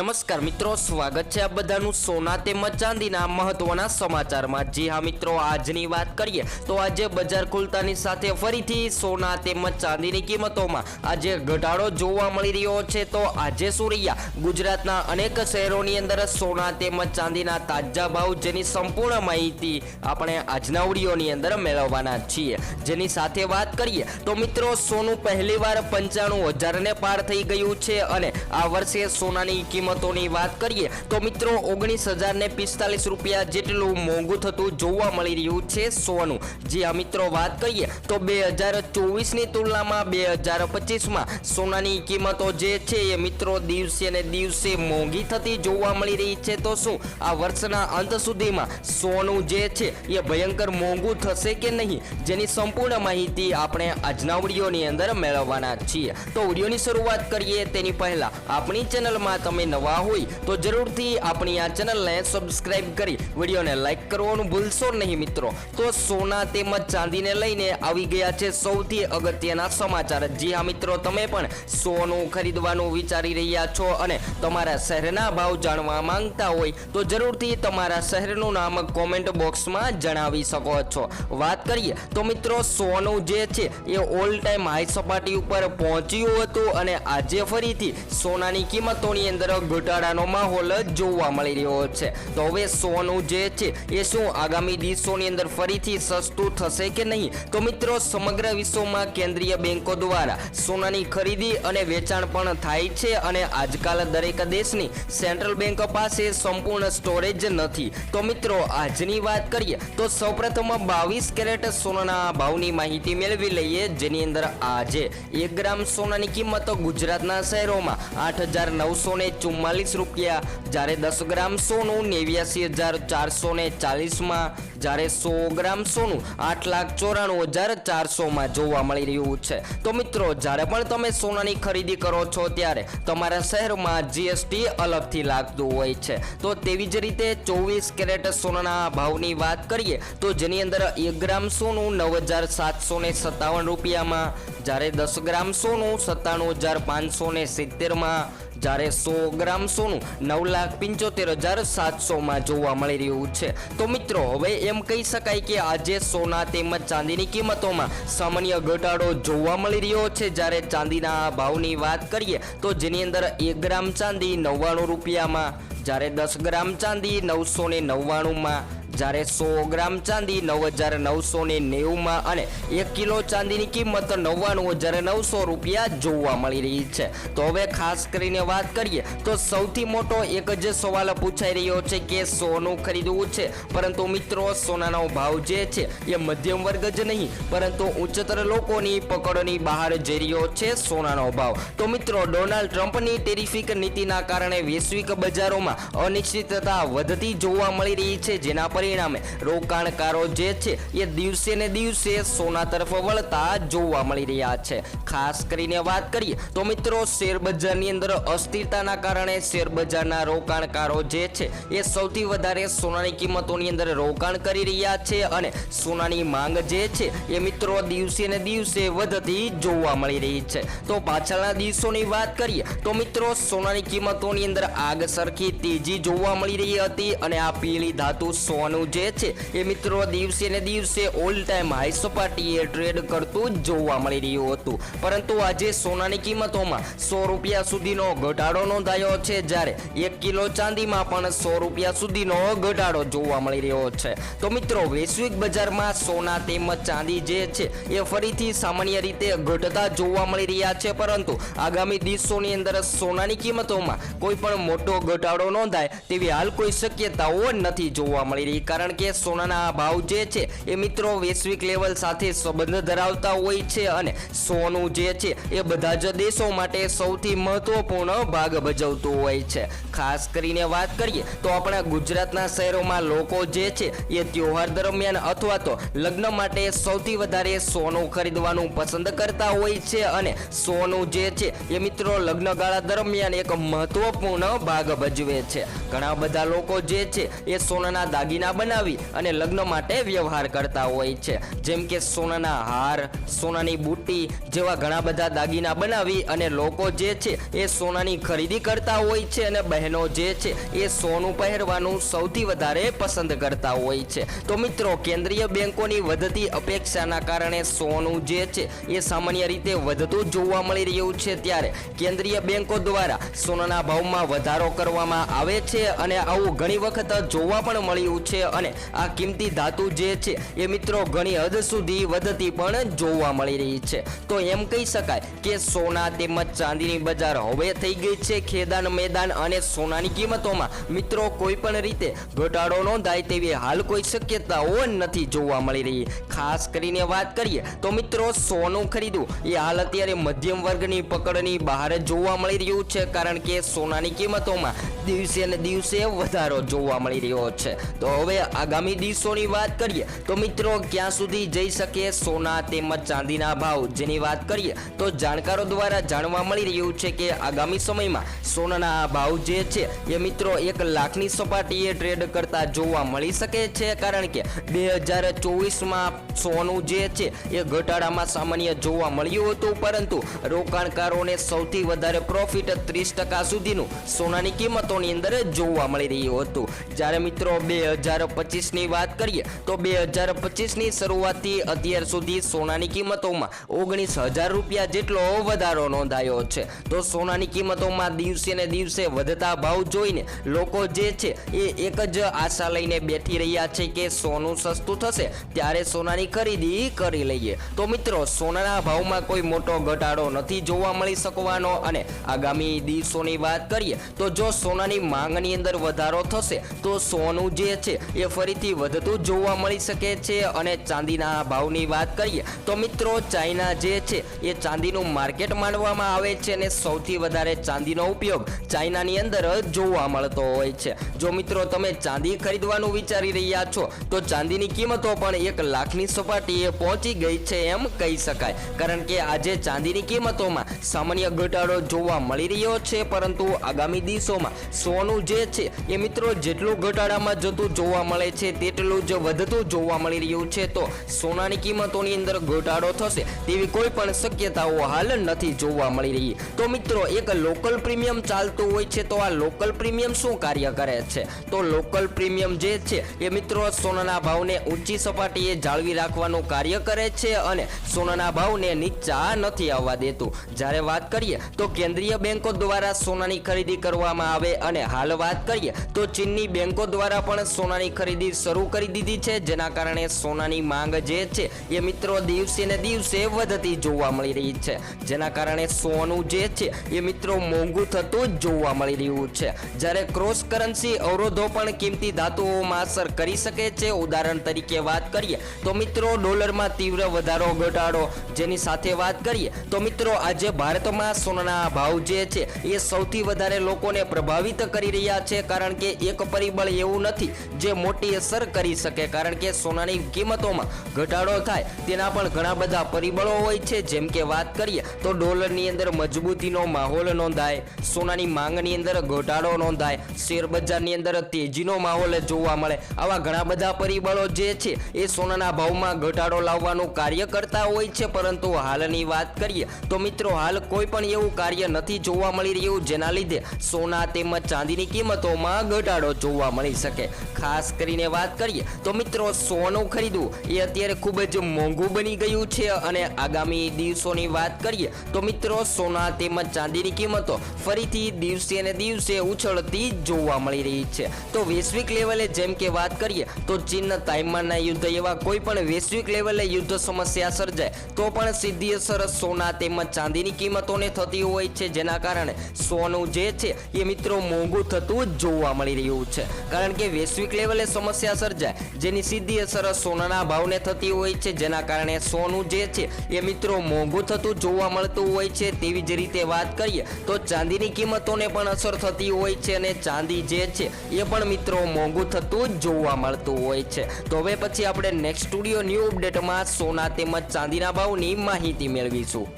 નમસ્કાર મિત્રો, સ્વાગત છે આ બધાનું સોના તેમજ ચાંદીના મહત્વના સમાચારમાં. જી હા મિત્રો, આજની વાત કરીએ તો આજે બજાર ખુલતાની સાથે ફરીથી સોના તેમજ ચાંદીની કિંમતોમાં આજે ઘટાડો જોવા મળી રહ્યો છે. તો આજે શું રહ્યા? ગુજરાતના અનેક શહેરોની અંદર સોના તેમજ ચાંદીના તાજા ભાવ જેની સંપૂર્ણ માહિતી આપણે આજના વિડીયોની અંદર મેળવવાના છીએ. જેની સાથે વાત કરીએ તો મિત્રો, સોનું પહેલીવાર પંચાણું હજારને પાર થઈ ગયું છે અને આ વર્ષે સોનાની કિંમતોની વાત કરીએ તો મિત્રો ઓગણીસ હજાર ને પિસ્તાલીસ રૂપિયા જેટલું મોંઘું થતું જોવા મળી રહ્યું છે સોનું. જે આ મિત્રો વાત કરીએ તો બે હજાર ચોવીસની તુલનામાં બે હજાર પચીસમાં સોનાની કિંમતો જે છે એ મિત્રો દિવસે ને દિવસે મોંઘી થતી જોવા મળી રહી છે તો શું આ વર્ષના અંત સુધીમાં સોનું જે છે એ ભયંકર મોંઘું થશે કે નહીં? જેની સંપૂર્ણ માહિતી આપણે આજના વિડીયોની અંદર મેળવવાના છીએ. તો વિડીયોની શરૂઆત કરીએ તેની પહેલા આપણી ચેનલમાં તમે નવા હોય તો જરૂરથી આપણી આ ચેનલને સબસ્ક્રાઇબ કરી વિડીયોને લાઇક કરવાનું ભૂલશો નહીં મિત્રો. તો સોના તેમજ ચાંદીને લઈને આવી ગયા છે સૌથી અગત્યના સમાચાર. જી હા મિત્રો, તમે પણ સોનું ખરીદવાનું વિચારી રહ્યા છો અને તમારા શહેરના ભાવ જાણવા માંગતા હોય તો જરૂરથી તમારા શહેરનું નામ કોમેન્ટ બોક્સમાં જણાવી શકો છો. વાત કરીએ તો મિત્રો, સોનું જે છે એ ઓલ ટાઈમ હાઈ સપાટી ઉપર પહોંચ્યું હતું અને આજે ફરીથી સોનાની કિંમતોની અંદર ઘટાડાનો માહોલ જોવા મળી રહ્યો છે. તો હવે સોનું જે છે, એ શું આગામી દિવસોની અંદર ફરીથી સસ્તું થશે કે નહીં? તો મિત્રો, સમગ્ર વિશ્વમાં કેન્દ્રીય બેંકો દ્વારા સોનાની ખરીદી અને વેચાણ પણ થાય છે અને આજકાલ દરેક દેશની સેન્ટ્રલ બેંક પાસે સંપૂર્ણ સ્ટોરેજ નથી. તો મિત્રો, આજની વાત કરીએ તો સૌપ્રથમ બાવીસ કેરેટ સોનાના ભાવની માહિતી મેળવી લઈએ. જેની અંદર આજે એક ગ્રામ સોનાની કિંમત ગુજરાતના શહેરોમાં આઠ હજાર નવસો ને ચુમ્માલીસ રૂપિયા. જ્યારે દસ ગ્રામ સોનું નેવ્યાસી હજાર ચારસો ને ચાલીસમાં. જ્યારે સો ગ્રામ સોનું આઠ લાખ ચોરાણું હજાર ચારસોમાં જોવા મળી રહ્યું છે. તો મિત્રો, જ્યારે પણ તમે સોનાની ખરીદી કરો છો, ત્યારે તમારા શહેરમાં જીએસટી અલગથી લાગતું હોય છે. તો તેવી જ રીતે ચોવીસ કેરેટ સોનાના ભાવની વાત કરીએ, તો જેની અંદર એક ગ્રામ સોનું નવ હજાર સાતસો ને સત્તાવન રૂપિયામાં. જ્યારે દસ ગ્રામ સોનું સત્તાણું હજાર પાંચસો ને સિત્તેરમાં. જ્યારે સો ગ્રામ સોનું નવ લાખ પંચોતેર હજાર સાતસોમાં જોવા મળી રહ્યું છે. તો મિત્રો, હવે એમ કહી શકાય કે આજે સોના તેમજ ચાંદીની કિંમતોમાં સામાન્ય ઘટાડો જોવા મળી રહ્યો છે. જ્યારે ચાંદીના ભાવની વાત કરીએ, તો જેની અંદર એક ગ્રામ ચાંદી નવ્વાણું રૂપિયામાં, જ્યારે દસ ગ્રામ ચાંદી નવસો ને નવ્વાણુંમાં જ્યારે સો ગ્રામ ચાંદી નવ હજાર નવસો ને નેવુંમાં અને એક કિલો ચાંદીની કિંમત નવ્વાણું હજાર નવસો રૂપિયા જોવા મળી રહી છે. તો હવે ખાસ કરીને વાત કરીએ તો સૌથી મોટો એક જ સવાલ પૂછાઈ રહ્યો છે કે સોનું ખરીદવું છે, પરંતુ મિત્રો સોનાનો ભાવ જે છે એ મધ્યમ વર્ગ જ નહીં, પરંતુ ઉચ્ચતર લોકોની પકડની બહાર જઈ રહ્યો છે સોનાનો ભાવ. તો મિત્રો, ડોનાલ્ડ ટ્રમ્પની ટેરિફિક નીતિના કારણે વૈશ્વિક બજારોમાં અનિશ્ચિતતા વધતી જોવા મળી રહી છે, જેના પરિણામે રોકાણકારો જે છે એ દિવસે ને દિવસે સોના તરફ વળતા જોવા મળી રહ્યા છે. ખાસ કરીને વાત કરીએ તો મિત્રો શેર બજારની અંદર અસ્થિરતાના કારણે શેર બજારના રોકાણકારો જે છે એ સૌથી વધારે સોનાની કિંમતોની અંદર રોકાણ કરી રહ્યા છે અને સોનાની માંગ જે છે એ મિત્રો દિવસે ને દિવસે વધતી જોવા મળી રહી છે. તો પાછળના દિવસોની વાત કરીએ તો મિત્રો સોનાની કિંમતોની અંદર આગ સરખી તેજી જોવા મળી રહી હતી અને આ પીળી ધાતુ સોનું જે છે એ મિત્રો દિવસે ને દિવસે ઓલ ટાઈમ હાઈ સપાટીએ ટ્રેડ કરતું જોવા મળી રહ્યું હતું. પરંતુ આજે સોનાની કિંમતોમાં સો રૂપિયા સુધીનો ઘટાડો નોંધાયો છે જ્યારે એક કિલો ચાંદીમાં પણ સો રૂપિયા સુધીનો ઘટાડો જોવા મળી રહ્યો છે. તો મિત્રો, વૈશ્વિક બજારમાં સોના તેમજ ચાંદી જે છે એ ફરીથી સામાન્ય રીતે ઘટતા જોવા મળી રહ્યા છે. પરંતુ આગામી દિવસોની અંદર સોનાની કિંમતોમાં કોઈ પણ મોટો ઘટાડો નોંધાય તેવી હાલ કોઈ શક્યતાઓ નથી જોવા મળી રહી કારણ કે સોનાના ભાવ જે છે એ મિત્રો વૈશ્વિક લેવલ સાથે સંબંધ ધરાવતા હોય છે અને સોનું જે છે એ બધા જ દેશો માટે સૌથી મહત્વપૂર્ણ ભાગ ભજવતું હોય છે. ખાસ કરીને વાત કરીએ તો આપણા ગુજરાતના શહેરોમાં લોકો જે છે એ તહેવાર દરમિયાન અથવા તો લગ્ન માટે સૌથી વધારે સોનું ખરીદવાનું પસંદ કરતા હોય છે અને સોનું જે છે એ મિત્રો લગ્નગાળા દરમિયાન એક મહત્વપૂર્ણ ભાગ ભજવે છે. ઘણા બધા લોકો જે છે એ સોનાના દાગીના ગહેના બનાવી અને લગ્ન માટે વ્યવહાર કરતા હોય છે. જેમ કે સોનાના હાર, સોનાની બુટ્ટી જેવા ઘણા બધા દાગીના બનાવી અને લોકો જે છે એ સોનાની ખરીદી કરતા હોય છે અને બહેનો જે છે એ સોનું પહેરવાનું સૌથી વધારે પસંદ કરતા હોય છે. તો મિત્રો, કેન્દ્રીય બેંકોની વધતી અપેક્ષાના કારણે સોનું જે છે એ સામાન્ય રીતે વધતું જોવા મળી રહ્યું છે ત્યારે કેન્દ્રીય બેંકો દ્વારા સોનાના ભાવમાં વધારો કરવામાં આવે છે અને આવું ઘણી વખત જોવા પણ મળ્યું છે. અને આ કિંમતી ધાતુ જે છે, એ મિત્રો ઘણી હદ સુધી વધતી પણ જોવા મળી રહી છે. તો એમ કહી શકાય કે સોના તેમજ ચાંદીની બજાર હવે થઈ ગઈ છે ખેદાન મેદાન અને સોનાની કિંમતોમાં. મિત્રો કોઈ પણ રીતે ઘટાડો નોંધાય તેવી હાલ કોઈ શક્યતાઓ નથી જોવા મળી રહી. ખાસ કરીને વાત કરીએ તો મિત્રો, સોનું ખરીદવું એ હાલ અત્યારે મધ્યમ વર્ગની પકડની બહાર જોવા મળી રહ્યું છે, કારણ કે સોનાની કિંમતોમાં દિવસે ને દિવસે વધારો જોવા મળી રહ્યો છે. તો હવે આગામી દિવસોની વાત કરીએ, તો મિત્રો ક્યાં સુધી જઈ શકે સોના તેમજ ચાંદીના ભાવ જેની વાત કરીએ, તો જાણકારો દ્વારા જાણવા મળી રહ્યું છે કે આગામી સમયમાં સોનાના ભાવ જે છે, એ મિત્રો એક લાખની સપાટીએ ટ્રેડ કરતા જોવા મળી શકે છે, કારણ કે બે હજાર ચોવીસમાં સોનું જે છે, એ ઘટાડામાં સામાન્ય જોવા મળ્યું હતું, પરંતુ રોકાણકારોને સૌથી વધારે પ્રોફિટ ત્રીસ ટકા સુધીનું સોનાની કિંમતોની અંદર જોવા મળી રહ્યું હતું. જ્યારે મિત્રો બે હજાર પચીસની વાત કરીએ, તો બે હજાર પચીસની શરૂઆતથી અત્યાર સુધી સોનાની કિંમતોમાં ઓગણીસ હજાર રૂપિયા જેટલો વધારો નોંધાયો છે. તો સોનાની કિંમતોમાં દિવસે ને દિવસે વધતા ભાવ જોઈને લોકો જે છે એ એક જ આશા લઈને બેઠી રહ્યા છે કે સોનું સસ્તું થશે, ત્યારે સોનાની ખરીદી કરી લઈએ. તો મિત્રો, સોનાના ભાવમાં કોઈ મોટો ઘટાડો નથી જોવા મળી શકવાનો અને આગામી દિવસોની વાત કરીએ, તો જો સોનાની માંગની અંદર વધારો થશે, તો સોનું જે છે એ ફરીથી વધતું જોવા મળી શકે છે અને ચાંદીના ભાવની વાત કરીએ તો મિત્રો ચાઇના જે છે એ ચાંદીનું માર્કેટ માનવામાં આવે છે અને સૌથી વધારે ચાંદીનો ઉપયોગ ચાઇનાની અંદર જોવા મળતો હોય છે. જો મિત્રો તમે ચાંદી ખરીદવાનું વિચારી રહ્યા છો, તો ચાંદીની કિંમતો પણ એક લાખની સપાટીએ પહોંચી ગઈ છે એમ કહી શકાય. કારણ કે આજે ચાંદીની કિંમતોમાં સામાન્ય ઘટાડો જોવા મળી રહ્યો છે, પરંતુ આગામી દિવસોમાં સોનું જે છે એ મિત્રો જેટલું ઘટાડામાં જતું જોવા મળે છે, તેટલું જ વધતું જોવા મળી રહ્યું છે. તો સોનાની કિંમતોની અંદર ઘટાડો થશે તેવી કોઈ પણ શક્યતાઓ હાલ નથી જોવા મળી રહી. તો મિત્રો, એક લોકલ પ્રીમિયમ ચાલતું હોય છે, તો આ લોકલ પ્રીમિયમ શું કાર્ય કરે છે? તો લોકલ પ્રીમિયમ જે છે એ મિત્રો, સોનાના ભાવને ઊંચી સપાટીએ જાળવી રાખવાનું કાર્ય કરે છે અને સોનાના ભાવને નીચા નથી આવવા દેતું. જ્યારે વાત કરીએ તો કેન્દ્રીય બેંકો દ્વારા સોનાની ખરીદી કરવામાં આવે અને હાલ વાત કરીએ તો ચીનની બેંકો દ્વારા પણ સોનાની ખરીદી શરૂ કરી દીધી છે. જેના કારણે સોનાની માંગ જે છે એ મિત્રો દિવસે ને દિવસે વધતી જોવા મળી રહી છે. જેના કારણે સોનું જે છે એ મિત્રો મોંઘું થતું જોવા મળી રહ્યું છે. જ્યારે ક્રોસ કરન્સી અવરોધો પણ કિંમતી ધાતુઓમાં અસર કરી શકે છે. ઉદાહરણ તરીકે વાત કરીએ તો મિત્રો ડોલરમાં તીવ્ર વધારો ઘટાડો. જેની સાથે વાત કરીએ તો મિત્રો આજે ભારતમાં સોનાના ભાવ જે છે એ સૌથી વધારે લોકોને પ્રભાવિત કરી રહ્યા છે. કારણ કે એક પરિબળ એવું નથી જે મોટી અસર કરી શકે, કારણ કે સોનાની કિંમતોમાં ઘટાડો થાય. તેના પણ ઘણા બધા પરિબળો હોય છે. જેમ કે વાત કરીએ, તો ડોલરની અંદર મજબૂતીનો માહોલ નોંધાય, સોનાની માંગની અંદર ઘટાડો નોંધાય શેર બજારની અંદર તેજીનો માહોલ જોવા મળે. આવા ઘણા બધા પરિબળો જે છે, એ સોનાના ભાવમાં ઘટાડો લાવવાનું કાર્ય કરતા હોય છે. પરંતુ હાલની વાત કરીએ, તો મિત્રો, હાલ કોઈ પણ એવું કાર્ય નથી જોવા મળી રહ્યું, જેના લીધે સોના તેમજ ચાંદીની કિંમતોમાં ઘટાડો જોવા મળી શકે. ખાસ કરીને વાત કરીએ તો મિત્રો સોનું ખરીદવું એ અત્યારે ખૂબ જ મોંઘું બની ગયું છે અને આગામી દિવસોની વાત કરીએ તો મિત્રો સોના તેમજ ચાંદીની કિંમતો ફરીથી દિવસે ને દિવસે ઉછળતી જોવા મળી રહી છે. તો વૈશ્વિક લેવલે જેમ કે વાત કરીએ તો ચીન તાઇવાનના યુદ્ધ એવા કોઈ પણ વૈશ્વિક લેવલે યુદ્ધ સમસ્યા સર્જાય તો પણ સીધી અસર સોના તેમજ ચાંદીની કિંમતોને થતી હોય છે. જેના કારણે સોનું જે છે એ મિત્રો મોંઘું થતું જોવા મળી રહ્યું છે. કારણ કે વૈશ્વિક લેવલે સમસ્યા સર્જાય. જેની સીધી અસર સોનાના ભાવને થતી હોય છે, જેના કારણે સોનું જે છે, એ મિત્રો મોંઘું થતું જોવા મળતું હોય છે. તેવી જ રીતે વાત કરીએ, તો ચાંદીની કિંમતોને પણ અસર થતી હોય છે અને ચાંદી જે છે, એ પણ મિત્રો મોંઘું થતું જ જોવા મળતું હોય છે. તો હવે પછી આપણે નેક્સ્ટ સ્ટુડિયો ન્યૂ અપડેટમાં સોના તેમજ ચાંદીના ભાવની માહિતી મેળવીશું.